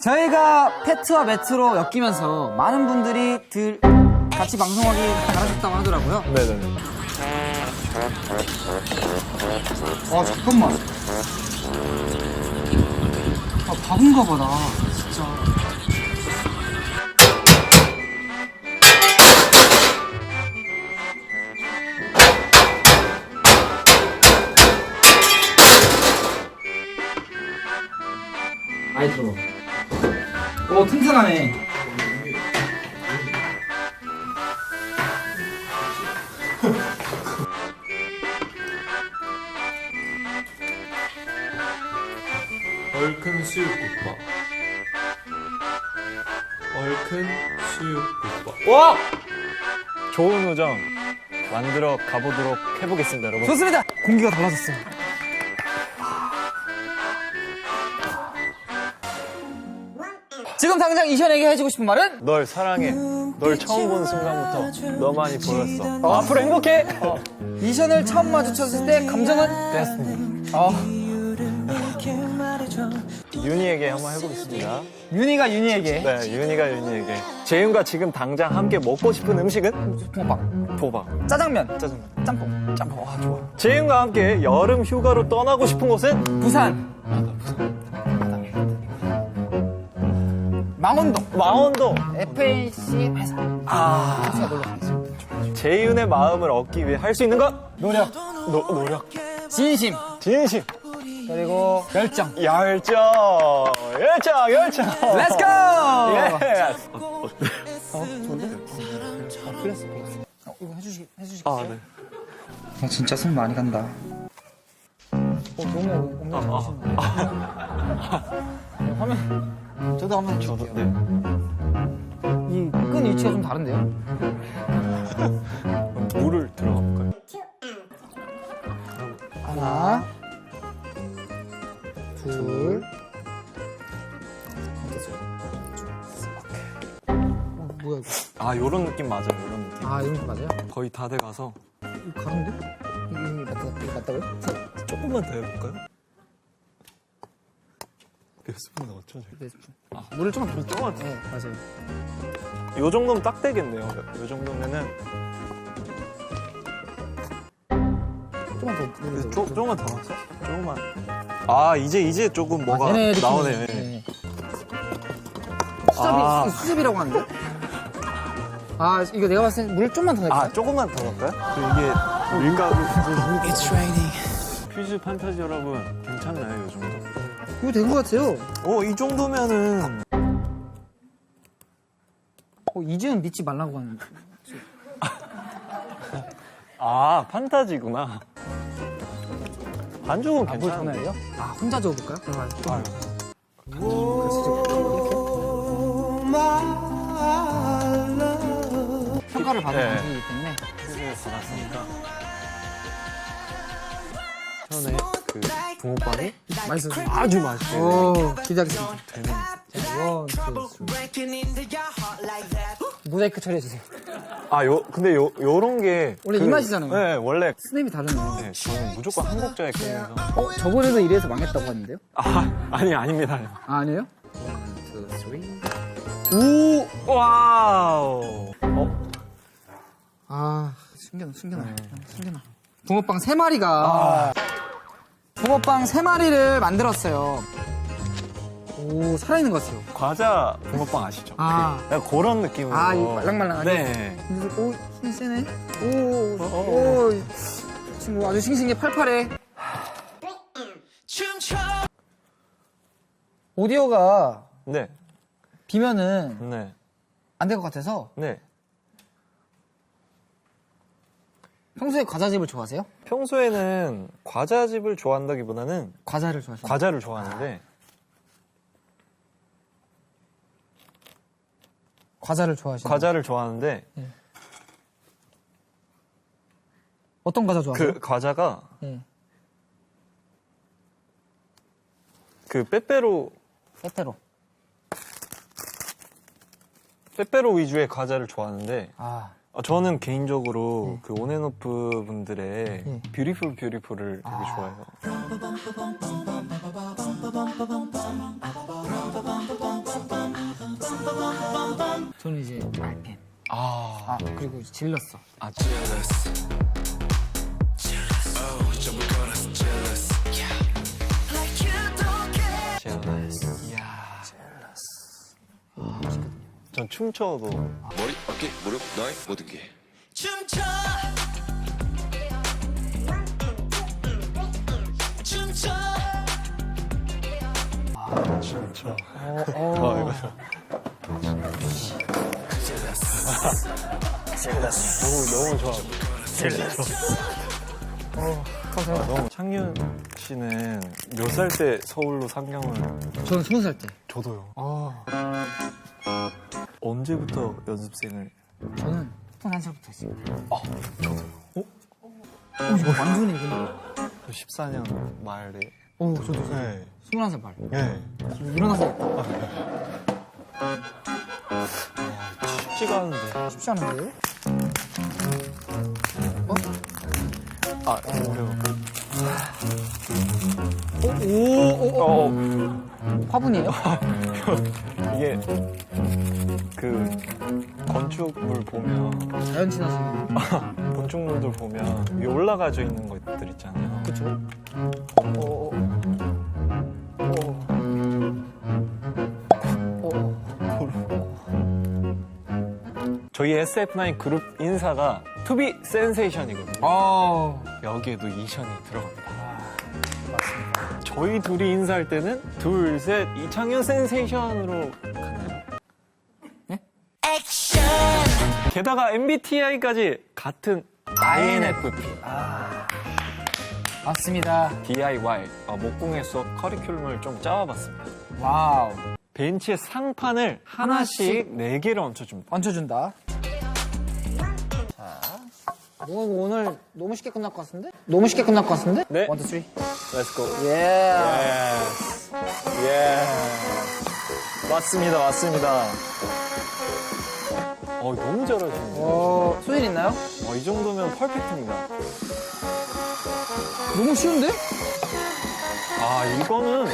저희가 페트와 매트로 엮이면서 많은 분들이 들 같이 방송하기 바라셨다고 하더라고요. 네네네. 아 잠깐만. 아 바본가 보다. 진짜. 아이 들어. 오 튼튼하네. 얼큰 수육국밥. 얼큰 수육국밥. 와! 좋은 우정 만들어 가보도록 해보겠습니다, 여러분. 좋습니다. 공기가 달라졌어요. 지금 당장 이션에게 해주고 싶은 말은? 널 사랑해. 널 처음 본 순간부터 너만이 보였어. 어, 앞으로 행복해. 이션을 처음 마주쳤을 때 감정은? 됐습니다. 어, 윤희에게 한번 해보겠습니다. 윤희가 윤희에게 네, 윤희가 윤희에게. 재윤과 지금 당장 함께 먹고 싶은 음식은? 붕어빵, 도박. 짜장면, 짜장면. 짬뽕, 짬뽕. 와, 좋아. 재윤과 함께 여름 휴가로 떠나고 싶은 곳은? 부산, 망원동, 망원동. FAC 회사. 아, 같이 놀러 가겠습니다. 재윤의 마음을 얻기 위해 할 수 있는 것? 노력, 노, 노력. 진심, 진심. 그리고 열정. 열정. 열정, 열정. Let's go! 예스. 어, 좋은데? 아, 플러스, 플러스. 어, 이거 해주시, 해주시. 아, 네. 어, 진짜 손 많이 간다. 어, 너무 엄청 잘하시네. 화면, 저도 한번 저도, 줄게요. 네. 이 끈 위치가 좀 다른데요? 물을 들어가 볼까요? 하나, 둘, 어, 뭐야 이거? 아, 요런 느낌 맞아요, 요런 느낌. 아, 이거 맞아요? 거의 다 돼가서. 이거 가는데? 이게 맞다, 이게 맞다고요? 조금만 더 해볼까요? 몇 스푼 넣었죠? 네 스푼. 아, 물을 조금 더 조금만 네, 맞아요. 요 정도면 딱 되겠네요. 요 정도면은. 조금만 더. 물을 더- 조, 조금만 더 넣었어? 조금만. 아, 이제, 이제 조금 뭐가 아, 얘네 느낌이- 나오네요. 예. 네. 수제비, 아. 수- 수제비라고 하는데? 아, 이거 내가 봤을 때 물 좀만 더 넣을까? 아, 조금만 더 넣을까요? 그 이게 밀가루. 퓨즈 판타지 여러분, 괜찮나요, 이 정도? 이거 된 것 같아요. 어, 이 정도면은. 어, 이제는 믿지 말라고 하는데. 아, 판타지구나. 반죽은 아, 물 괜찮은데. 전화예요? 아, 혼자 저어볼까요? 그럼 아유. 평가를 받은 네. 방송이기 때문에. 퓨즈를 받았으니까. 전에 그 붕어빵이 맛있어요. 아주 맛있어요. 오, 기대하겠습니다. 되는. 자, 원, 투, 쓰리. 모자이크 처리해주세요. 아, 요, 근데 요, 요런 게. 원래 이 맛이잖아요. 네, 원래. 스냅이 다르네요. 네, 저는 무조건 한국자에 끌려서. 어, 저번에도 이래서 망했다고 하는데요? 아, 아니, 아닙니다. 아, 아니에요? 원, 투, 쓰리. 오! 와우! 어? 아, 숨겨놔, 숨겨놔. 숨겨놔. 붕어빵 세마리가 붕어빵 세마리를 만들었어요. 오, 살아있는 것 같아요. 과자 붕어빵 아시죠? 아. 그 약간 그런 느낌으로. 아, 이 말랑말랑하게? 네. 그래서, 오, 힘이 세네. 오, 오, 이 친구 아주 싱싱해, 팔팔해. 오디오가 네. 비면은 네. 안 될 것 같아서 네. 평소에 과자집을 좋아하세요? 평소에는 과자집을 좋아한다기보다는 과자를 좋아하시나요? 과자를 좋아하는데 과자를 좋아하시나요? 과자를 좋아하는데 어떤 과자 좋아하세요? 그 과자가 예. 그 빼빼로 빼빼로. 빼빼로 위주의 과자를 좋아하는데 아, 아, 저는 개인적으로 네. 그 온앤오프 분들의 네. 뷰티풀 뷰티풀을 되게 아. 좋아해요. 저는 이제 음. 알펜. 아, 아 그리고 질렀어. 아, 질렀어. 전 춤춰도 머리, 어깨, 무릎, 너의 모든 게. 춤춰 춤춰 춤춰. 어, 너무 너무 좋아. 아, 너무 창윤 씨는 몇 살 때 서울로 상경을? 저는 스무 살 때. 저도요. 어, 언제부터 연습생을? 저는 21살부터 했어요. 아, 저도요. 어? 어, 이거 완전히 이거. 14년 말에. 어, 저도 네. 21살 말. 네. 일어나서 쉽지가 않은데. 쉽지 않은데요? 아, 어려워. 오, 오, 오. 어, 화분이에요? 이게 그 건축물 보면 자연 친화식. 건축물들 보면 위에 올라가져 있는 것들 있잖아요. 그쵸? 오, 오, 오. 저희 SF9 그룹 인사가 투비 센세이션이거든요. 아, 여기에도 이션이 들어갑니다. 맞습니다. 저희 둘이 인사할 때는 둘, 셋, 이창현 센세이션으로 게다가 MBTI까지 같은 INFP, 맞습니다. DIY, 어, 목공의 수업 커리큘럼을 좀 짜와봤습니다. 와우. 벤치에 상판을 하나씩 네 개를 얹혀줍니다. 얹혀준다. 자. 뭐, 이거 오늘 너무 쉽게 끝날 것 같은데? 너무 쉽게 끝날 것 같은데? 네. 원, 투, 쓰리. Let's go. 예. Yes. Yes. 맞습니다, 맞습니다. 어, 너무 잘하시네요. 어, 소질 있나요? 어, 이 정도면 퍼펙트입니다. 너무 쉬운데? 아, 이거는.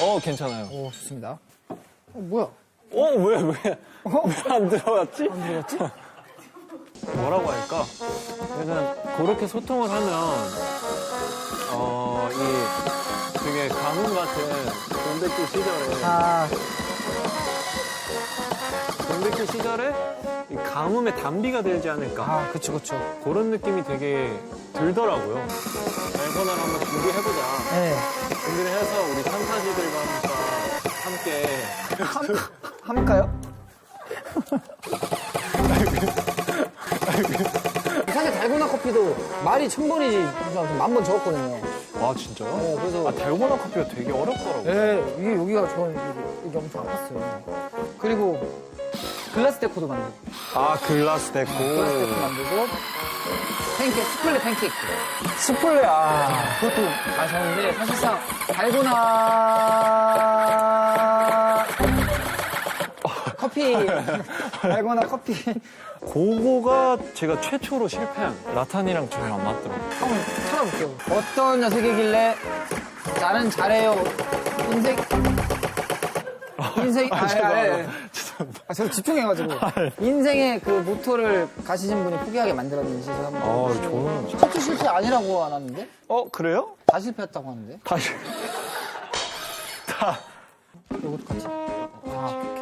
어, 괜찮아요. 오, 좋습니다. 어, 뭐야? 어, 왜, 왜? 왜 안 들어갔지? 안 들어갔지? 뭐라고 할까? 일단, 그렇게 소통을 하면, 어, 이 되게 가뭄 같은 동백길 시절에, 아, 동백길 시절에 이 가뭄의 단비가 되지 않을까. 아, 그쵸, 그쵸. 그런 느낌이 되게 들더라고요. 앨범을 한번 준비해보자. 네. 준비를 해서 우리 판타지들과 함께 함, 함까요? 커피도 말이 천 번이지 만번 적었거든요. 아 진짜요? 어, 그래서 아 달고나 커피가 되게 어렵더라고요. 네, 이게 여기가 저는 이게, 이게 엄청 아팠어요. 그리고 글라스 데코도 만들고, 아 글라스 데코. 글라스 데코 만들고, 팬케이크, 스플레 팬케이크. 스플레 아. 그것도 마셨는데 사실상 달고나 커피, 달고나 커피. 그거가 제가 최초로 실패한 라탄이랑 전혀 안 맞더라고요. 한번 찾아볼게요. 어떤 녀석이길래 나는 잘해요. 인생? 인생? 아, 아, 아, 아, 죄송합니다. 아, 저 집중해가지고. 인생의 그 모토를 가지신 분이 포기하게 만들었는지 제가 한번 아 저는 첫째 실패 아니라고 안 하는데? 어 그래요? 다 실패했다고 하는데? 다시. 다 이것도 같이. 아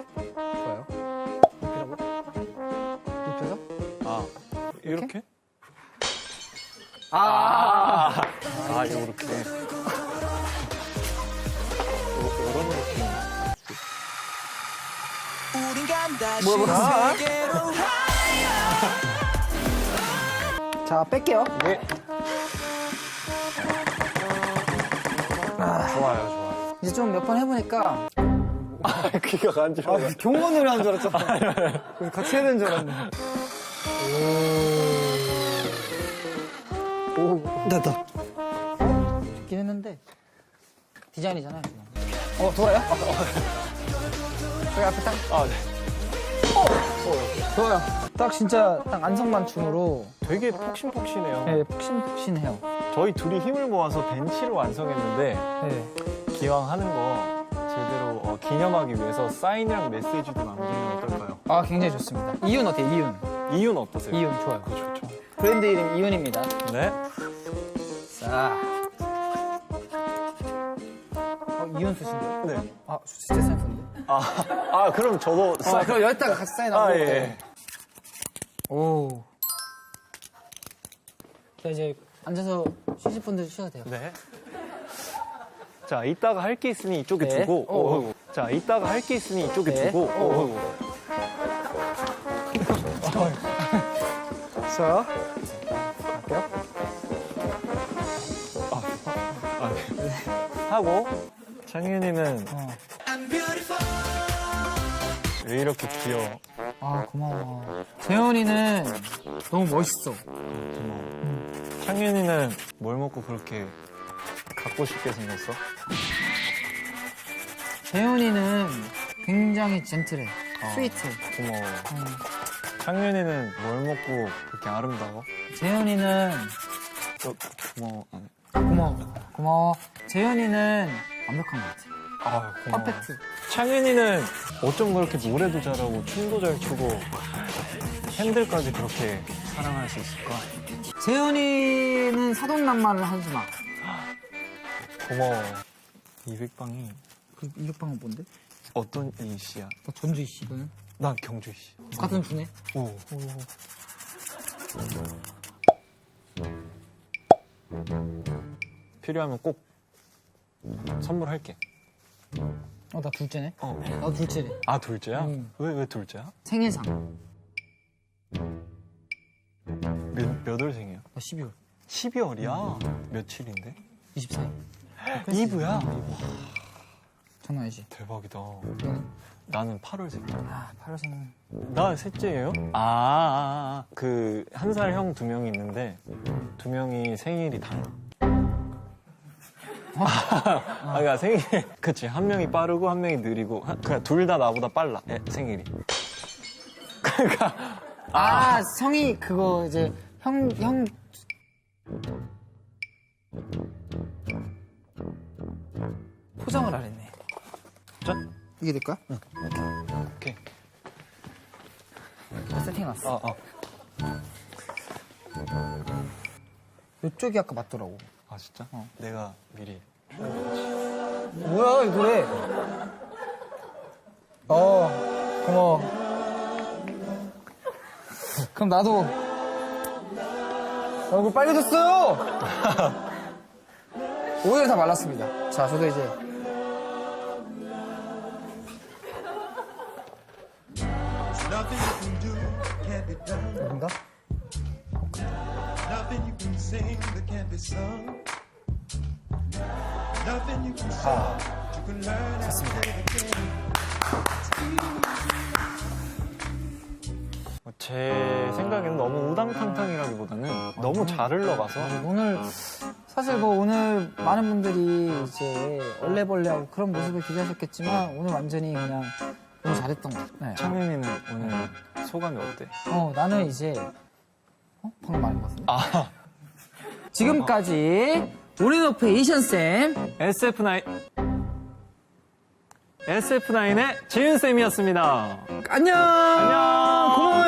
이렇게? 아, 아, 이렇게. 이런 느낌. 우린 간다 뭐야, 뭐야? 세계로 자 뺄게요 네. 좋아요, 좋아요. 이제 좀 몇 번 해보니까 아, 귀가 간지러워. 노래 하는 줄 알았잖아 같이 해야 되는 줄 알았네 오, 오 됐다 좋긴 했는데 디자인이잖아요. 어 돌아요? 저기 앞에 딱 아, 네. 좋아요 딱 진짜 딱 안성맞춤으로 되게 폭신폭신해요. 네, 푹신푹신해요 저 저희 둘이 힘을 모아서 벤치를 완성했는데 네. 기왕 하는 거 어, 기념하기 위해서 사인이랑 메시지도 남기면 어떨까요? 아, 굉장히 좋습니다. 이윤 어때요, 이윤? 이윤 어떠세요? 이윤 좋아요. 그거 좋죠. 브랜드 이름 이윤입니다. 네. 자. 어, 이윤 쓰신대요? 네. 아, 저 진짜 생각했는데. 아, 아 그럼 저도 아, 사인. 그럼 여기다가 같이 사인하고. 아, 예, 예. 오. 자, 이제 앉아서 쉬실 분들 쉬어도 돼요. 네. 자, 이따가 할 게 있으니 이쪽에 네. 두고. 어. 어이구. 자, 이따가 할 게 있으니 이쪽에 네. 두고. 어. 어이구. 자, 갈게요. 아, 네. 하고 창윤이는 어. 왜 이렇게 귀여워? 아, 고마워. 재현이는 너무 멋있어. 창윤이는 뭘 먹고 그렇게 갖고 싶게 생겼어? 재현이는 굉장히 젠틀해. 어. 스위트해. 고마워. 음. 창윤이는 뭘 먹고 그렇게 아름다워? 재현이는 어, 고마워. 아니. 고마워. 고마워. 재현이는 완벽한 것 같아. 아, 고마워. 퍼펙트. 창윤이는 어쩜 그렇게 노래도 잘하고 춤도 잘 추고 팬들까지 그렇게 사랑할 수 있을까? 재현이는 사돈남말을 하지 마. 고마워. 200방이 그 이격방은 뭔데? 어떤 이 씨야? 나 전주희 씨. 너는? 난 경주 씨. 같은 주네. 오. 필요하면 꼭 선물할게. 어, 나 둘째네. 어. 나도 둘째래. 아 둘째야? 응. 왜 왜 둘째야? 생일상. 몇, 몇 월생이야? 나 12월. 12월이야? 며칠인데? 24일. 이브야? 아니지? 대박이다. 나는 8월생이야. 아, 8월생은. 나 셋째예요? 아, 아, 아. 그, 한 살 형 두 명이 있는데, 두 명이 생일이 달라. 아, 그니까 생일, 그치. 한 명이 빠르고, 한 명이 느리고, 한- 그냥 둘 다 나보다 빨라, 예, 생일이. 그니까, 아, 성이 그거 이제 형, 형. 포장을. 자, 이게 될까? 오케이. 세팅 왔어. 아, 아. 이쪽이 아까 맞더라고. 아, 진짜? 내가 미리. 뭐야, 이 노래? 어, 고마워. 그럼 나도 얼굴 빨개졌어요! 오히려 다 말랐습니다. 자, 저도 이제. You can learn how to play the game 제 생각에는 너무 우당탕탕이라기보다는 너무 잘 흘러가서. 오늘 사실 뭐 오늘 많은 분들이 이제 얼레벌레하고 그런 모습을 기대하셨겠지만 오늘 완전히 그냥 너무 잘했던 것 같아요. 네. 창현이는 오늘 소감이 어때? 어 나는 이제 어 방금 말한 것 같은데. 아, 지금까지 올인오프 에이션 쌤 SF9 SF9의 지윤 쌤이었습니다. 안녕. 안녕. 고마워.